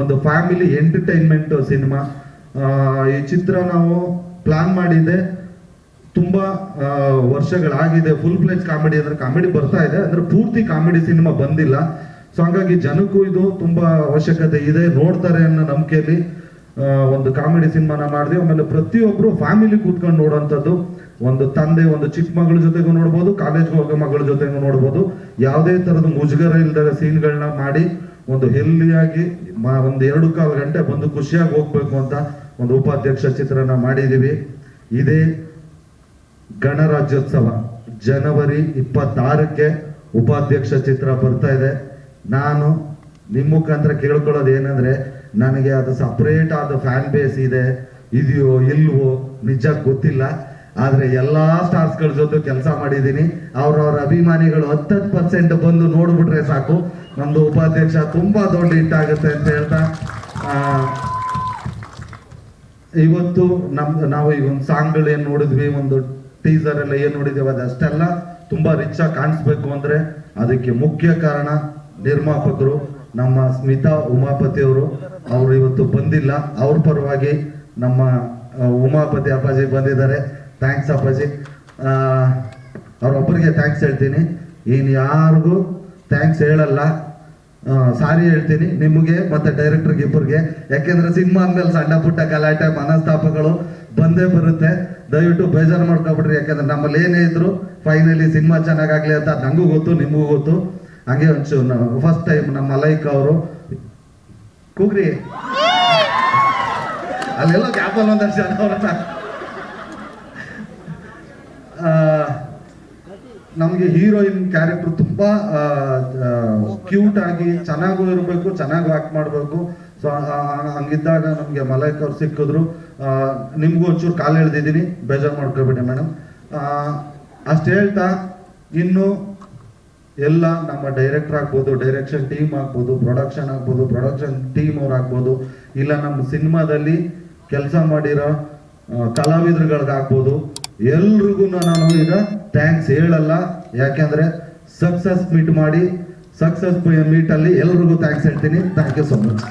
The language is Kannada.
ಒಂದು ಫ್ಯಾಮಿಲಿ ಎಂಟರ್ಟೈನ್ಮೆಂಟ್ ಸಿನಿಮಾ ಈ ಚಿತ್ರ ನಾವು ಪ್ಲಾನ್ ಮಾಡಿದ್ದೆ ತುಂಬಾ ವರ್ಷಗಳಾಗಿದೆ. ಫುಲ್ ಫ್ಲೆಜ್ ಕಾಮಿಡಿ ಅಂದ್ರೆ ಕಾಮಿಡಿ ಬರ್ತಾ ಇದೆ. ಅಂದ್ರೆ ಪೂರ್ತಿ ಕಾಮಿಡಿ ಸಿನಿಮಾ ಬಂದಿಲ್ಲ. ಸೊ ಹಂಗಾಗಿ ಜನಕ್ಕೂ ಇದು ತುಂಬಾ ಅವಶ್ಯಕತೆ ಇದೆ. ನೋಡ್ತಾರೆ ಅನ್ನೋ ನಂಬಿಕೆಯಲ್ಲಿ ಒಂದು ಕಾಮಿಡಿ ಸಿನಿಮಾನ ಮಾಡಿದ್ವಿ ಆಮೇಲೆ ಪ್ರತಿಯೊಬ್ರು ಫ್ಯಾಮಿಲಿ ಕೂತ್ಕೊಂಡು ನೋಡುವಂಥದ್ದು ಒಂದು ತಂದೆ, ಒಂದು ಚಿಕ್ಕ ಮಗಳ ಜೊತೆಗೂ ನೋಡ್ಬೋದು ಕಾಲೇಜ್ಗೆ ಹೋಗೋ ಮಗಳ ಜೊತೆಗೂ ನೋಡ್ಬೋದು. ಯಾವುದೇ ತರದ ಮುಜುಗರ ಇಲ್ಲದ ಸೀನ್ಗಳನ್ನ ಮಾಡಿ ಒಂದು ಹೆಲ್ದಿಯಾಗಿ ಮ- ಒಂದು ಎರಡು ಕಾಲು ಗಂಟೆ ಬಂದು ಖುಷಿಯಾಗಿ ಹೋಗ್ಬೇಕು ಅಂತ ಒಂದು ಉಪಾಧ್ಯಕ್ಷ ಚಿತ್ರನ ಮಾಡಿದೀವಿ ಇದೇ ಗಣರಾಜ್ಯೋತ್ಸವ. ಜನವರಿ ಇಪ್ಪತ್ತಾರಕ್ಕೆ ಉಪಾಧ್ಯಕ್ಷ ಚಿತ್ರ ಬರ್ತಾ ಇದೆ. ನಾನು ನಿಮ್ಮ ಮುಖಾಂತರ ಕೇಳ್ಕೊಳ್ಳೋದು ಏನಂದ್ರೆ, ನನಗೆ ಅದು ಸಪ್ರೇಟ್ ಆದ ಫ್ಯಾನ್ ಬೇಸ್ ಇದೆ, ಇದೆಯೋ ಇಲ್ವೋ ನಿಜ ಗೊತ್ತಿಲ್ಲ. ಆದ್ರೆ ಎಲ್ಲಾ ಸ್ಟಾರ್ಸ್ಗಳ ಜೊತೆ ಕೆಲಸ ಮಾಡಿದ್ದೀನಿ. ಅವ್ರವ್ರ ಅಭಿಮಾನಿಗಳು ಹತ್ತತ್ತು ಪರ್ಸೆಂಟ್ ಬಂದು ನೋಡ್ಬಿಟ್ರೆ ಸಾಕು. ನಮ್ದು ಉಪಾಧ್ಯಕ್ಷ ತುಂಬಾ ದೊಡ್ಡ ಹಿಟ್ ಆಗುತ್ತೆ ಅಂತ ಹೇಳ್ತಾ ಇವತ್ತು ನಮ್, ನಾವು ಈಗ ಒಂದು ಸಾಂಗ್ಗಳು ಏನು ನೋಡಿದ್ವಿ, ಒಂದು ಟೀಸರ್ ಎಲ್ಲ ಏನ್ ನೋಡಿದೀವಿ ಅದಷ್ಟೆಲ್ಲ ತುಂಬಾ ರಿಚ್ ಆಗಿ ಕಾಣಿಸ್ಬೇಕು ಅಂದ್ರೆ ಅದಕ್ಕೆ ಮುಖ್ಯ ಕಾರಣ ನಿರ್ಮಾಪಕರು ನಮ್ಮ ಸ್ಮಿತಾ ಉಮಾಪತಿ ಅವರು. ಅವರು ಇವತ್ತು ಬಂದಿಲ್ಲ, ಅವ್ರ ಪರವಾಗಿ ನಮ್ಮ ಉಮಾಪತಿ ಅಪ್ಪಾಜಿ ಬಂದಿದ್ದಾರೆ. ಥ್ಯಾಂಕ್ಸ್ ಅಪ್ಪಾಜಿ. ಅವ್ರೊಬ್ಬರಿಗೆ ಥ್ಯಾಂಕ್ಸ್ ಹೇಳ್ತೀನಿ. ಇನ್ ಯಾರಿಗೂ ಥ್ಯಾಂಕ್ಸ್ ಹೇಳಲ್ಲ. ಸಾರಿ ಹೇಳ್ತೀನಿ. ನಿಮಗೆ ಮತ್ತೆ ಡೈರೆಕ್ಟರ್ಗೆ ಇಬ್ಬರಿಗೆ. ಯಾಕೆಂದ್ರೆ ಸಿನಿಮಾ ಅಂದಮೇಲೆ ಸಣ್ಣ ಪುಟ್ಟ ಗಲಾಟೆ, ಮನಸ್ತಾಪಗಳು ಬಂದೇ ಬರುತ್ತೆ. ದಯವಿಟ್ಟು ಬೇಜಾರು ಮಾಡ್ಕೊಬಿಡ್ರಿ. ಯಾಕಂದ್ರೆ ನಮ್ಮಲ್ಲಿ ಏನೇ ಇದ್ರು ಫೈನಲಿ ಸಿನಿಮಾ ಚೆನ್ನಾಗಾಗ್ಲಿ ಅಂತ ನಂಗೂ ಗೊತ್ತು, ನಿಮಗೂ ಗೊತ್ತು. ಹಂಗೆ ಒಂಚೂರು ಫಸ್ಟ್ ಟೈಮ್ ನಮ್ಮ ಲೈಕ್ ಅವರು ಕೂಗ್ರಿ. ಅಲ್ಲೆಲ್ಲ ಕ್ಯಾಪಲ್ ಒಂದಷ್ಟು ಜನ ನಮಗೆ ಹೀರೋಯಿನ್ ಕ್ಯಾರೆಕ್ಟರ್ ತುಂಬಾ ಕ್ಯೂಟ್ ಆಗಿ ಚೆನ್ನಾಗೂ ಇರಬೇಕು, ಚೆನ್ನಾಗಿ ಆಕ್ಟ್ ಮಾಡಬೇಕು. ಸೊ ಹಂಗಿದ್ದಾಗ ನಮಗೆ ಮಲೈಕ್ ಅವ್ರು ಸಿಕ್ಕಿದ್ರು. ನಿಮ್ಗೂ ಒಂಚೂರು ಕಾಲು ಎಳ್ದಿದ್ದೀನಿ, ಬೇಜಾರು ಮಾಡ್ಕೋಬೇಡಿ ಮೇಡಮ್ ಅಷ್ಟು ಹೇಳ್ತಾ, ಇನ್ನು ಎಲ್ಲ ನಮ್ಮ ಡೈರೆಕ್ಟರ್ ಆಗ್ಬೋದು ಡೈರೆಕ್ಷನ್ ಟೀಮ್ ಆಗ್ಬೋದು ಪ್ರೊಡಕ್ಷನ್ ಆಗ್ಬೋದು ಪ್ರೊಡಕ್ಷನ್ ಟೀಮ್ ಅವ್ರು ಆಗ್ಬೋದು, ಇಲ್ಲ ನಮ್ಮ ಸಿನಿಮಾದಲ್ಲಿ ಕೆಲಸ ಮಾಡಿರೋ ಕಲಾವಿದರುಗಳಿಗಾಗ್ಬೋದು ಎಲ್ರಿಗೂ ನಾನು ಈಗ ಥ್ಯಾಂಕ್ಸ್ ಹೇಳಲ್ಲ. ಯಾಕೆಂದ್ರೆ ಸಕ್ಸಸ್ ಮೀಟ್ ಮಾಡಿ ಸಕ್ಸಸ್ ಮೀಟ್ ಅಲ್ಲಿ ಎಲ್ರಿಗೂ ಥ್ಯಾಂಕ್ಸ್ ಹೇಳ್ತೀನಿ. Thank you so much